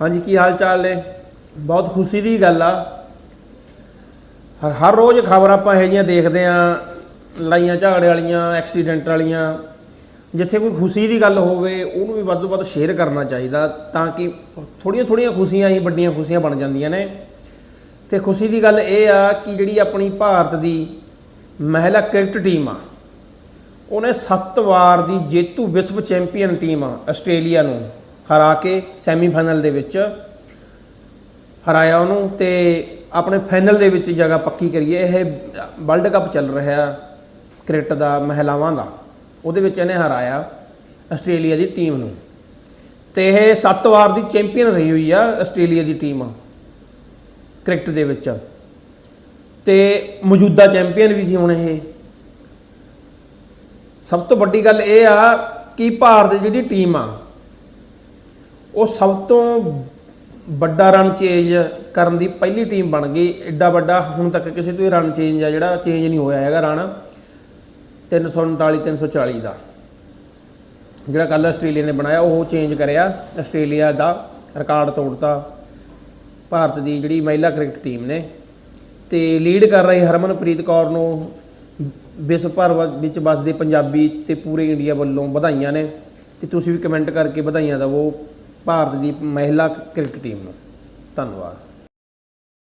ਹਾਂਜੀ, ਕੀ ਹਾਲ ਚਾਲ ਨੇ? ਬਹੁਤ ਖੁਸ਼ੀ ਦੀ ਗੱਲ ਆ। ਹਰ- ਹਰ ਰੋਜ਼ ਖਬਰ ਆਪਾਂ ਇਹੋ ਜਿਹੀਆਂ ਦੇਖਦੇ ਆ, ਲੜਾਈਆਂ ਝਗੜੇ ਵਾਲੀਆਂ, ਐਕਸੀਡੈਂਟ ਵਾਲੀਆਂ। ਜਿੱਥੇ ਕੋਈ ਖੁਸ਼ੀ ਦੀ ਗੱਲ ਹੋਵੇ, ਉਹਨੂੰ ਵੀ ਵੱਧ ਤੋਂ ਵੱਧ ਸ਼ੇਅਰ ਕਰਨਾ ਚਾਹੀਦਾ ਤਾਂ ਕਿ ਥੋੜੀਆਂ ਥੋੜੀਆਂ ਖੁਸ਼ੀਆਂ ਹੀ ਵੱਡੀਆਂ ਖੁਸ਼ੀਆਂ ਬਣ ਜਾਂਦੀਆਂ ਨੇ। ਤੇ ਖੁਸ਼ੀ ਦੀ ਗੱਲ ਇਹ ਆ ਕਿ ਜਿਹੜੀ ਆਪਣੀ ਭਾਰਤ ਦੀ ਮਹਿਲਾ ਕ੍ਰਿਕਟ ਟੀਮ ਆ, ਉਹਨੇ 7 ਵਾਰ ਦੀ ਜੇਤੂ ਵਿਸ਼ਵ ਚੈਂਪੀਅਨ ਟੀਮ ਆ, ਆਸਟ੍ਰੇਲੀਆ ਨੂੰ। ਹਰਾ ਕੇ ਸੈਮੀਫਾਈਨਲ ਦੇ ਵਿੱਚ ਹਰਾਇਆ ਉਹਨੂੰ ਤੇ ਆਪਣੇ ਫਾਈਨਲ ਦੇ ਵਿੱਚ ਜਗ੍ਹਾ ਪੱਕੀ ਕਰੀਏ। ਇਹ ਵਰਲਡ ਕੱਪ ਚੱਲ ਰਿਹਾ ਕ੍ਰਿਕਟ ਦਾ, ਮਹਿਲਾਵਾਂ ਦਾ। ਉਹਦੇ ਵਿੱਚ ਇਹਨੇ ਹਰਾਇਆ ਆਸਟ੍ਰੇਲੀਆ ਦੀ ਟੀਮ ਨੂੰ। ਤੇ ਇਹ 7 ਵਾਰ ਦੀ ਚੈਂਪੀਅਨ ਰਹੀ ਹੋਈ ਆ ਆਸਟ੍ਰੇਲੀਆ ਦੀ ਟੀਮ ਕ੍ਰਿਕਟ ਦੇ ਵਿੱਚ। ਤੇ ਮੌਜੂਦਾ ਚੈਂਪੀਅਨ ਵੀ ਸੀ ਹੁਣ ਇਹ। ਸਭ ਤੋਂ ਵੱਡੀ ਗੱਲ ਇਹ ਆ ਕਿ ਭਾਰਤ ਦੀ ਜਿਹੜੀ ਟੀਮ ਆ ਉਹ ਸਭ ਤੋਂ ਵੱਡਾ ਰਨ ਚੇਂਜ ਕਰਨ ਦੀ ਪਹਿਲੀ ਟੀਮ ਬਣ ਗਈ ਐਡਾ ਵੱਡਾ ਹੁਣ ਤੱਕ ਕਿਸੇ ਤੋਂ ਰਨ ਚੇਂਜ ਆ ਜਿਹੜਾ ਚੇਂਜ ਨਹੀਂ ਹੋਇਆ ਹੈਗਾ ਰਨ 339 340 ਦਾ। ਜਿਹੜਾ ਕੱਲ ਆਸਟ੍ਰੇਲੀਆ ਨੇ ਬਣਾਇਆ, ਉਹ ਚੇਂਜ ਕਰਿਆ। ਆਸਟ੍ਰੇਲੀਆ ਦਾ ਰਿਕਾਰਡ ਤੋੜਤਾ ਭਾਰਤ ਦੀ ਜਿਹੜੀ ਮਹਿਲਾ ਕ੍ਰਿਕਟ ਟੀਮ ਨੇ। ਤੇ ਲੀਡ ਕਰ ਰਹੀ ਹਰਮਨਪ੍ਰੀਤ ਕੌਰ ਨੂੰ ਵਿਸ਼ਵ ਭਰ ਵ- ਵਿੱਚ ਵੱਸਦੇ ਪੰਜਾਬੀ ਤੇ ਪੂਰੇ ਇੰਡੀਆ ਵੱਲੋਂ ਵਧਾਈਆਂ ਨੇ। ਤੇ ਤੁਸੀਂ ਵੀ ਕਮੈਂਟ ਕਰਕੇ ਵਧਾਈਆਂ ਦਿਵੋ। ਭਾਰਤ ਦੀ ਮਹਿਲਾ ਕ੍ਰਿਕਟ ਟੀਮ ਨੂੰ। ਧੰਨਵਾਦ।